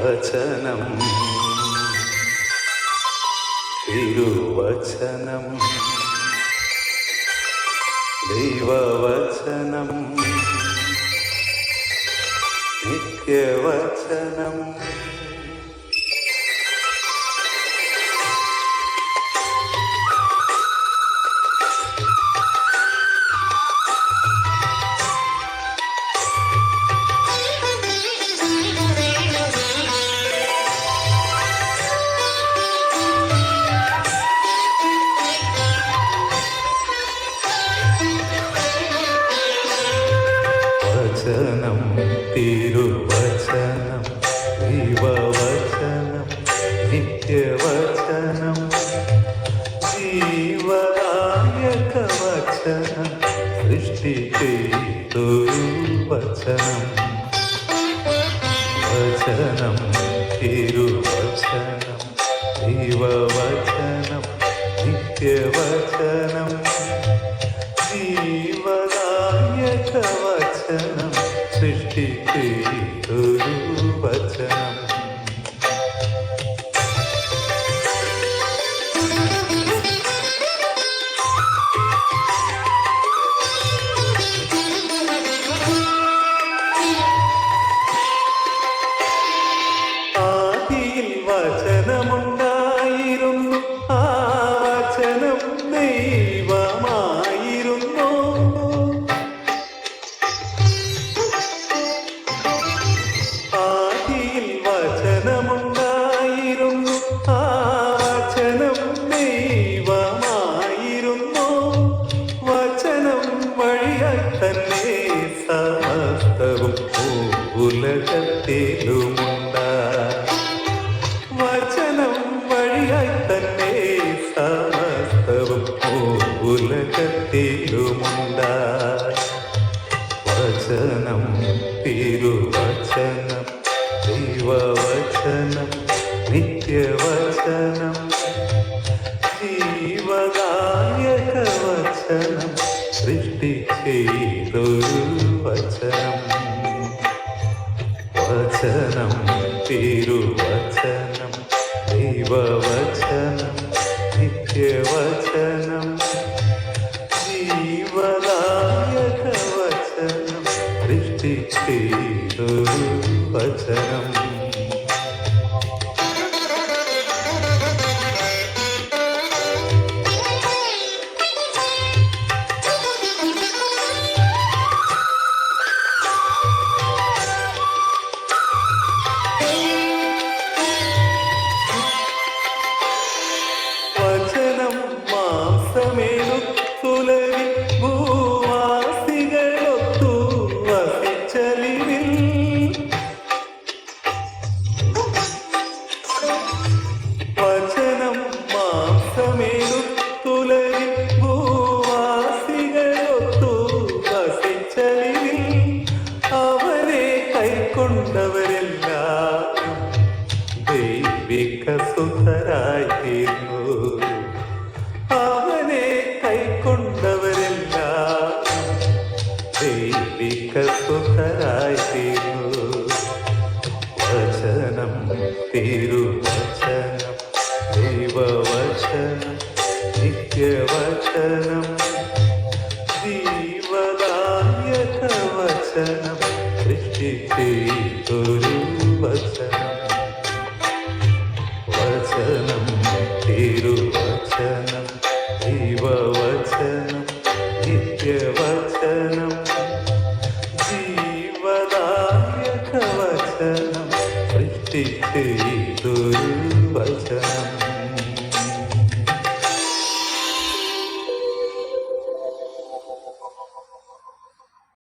വചനം തിരുവചനം. ദൈവവചനം. നിത്യവചനം. തിരുവചനം ദൈവവചനം നിത്യവചനം ജീവദായക വചനം വചനം. വചനം തിരുവചനം നിത്യവചനം വചനം നിത്യവചനം ജീവദായക വചനം സൃഷ്ടി ചെയ്തൊരു വചനം. വചനം തിരുവചനം ദൈവിക സുതരായിരുന്നു അവനെ കൈക്കൊണ്ടവരെല്ലാം ദൈവിക സുതരായിരുന്നു വചനം തിരുവചനം ദൈവവചനം നിത്യവചനം. നിത്യവചനം ജീവദായക വചനം സൃഷ്ടി വചനം.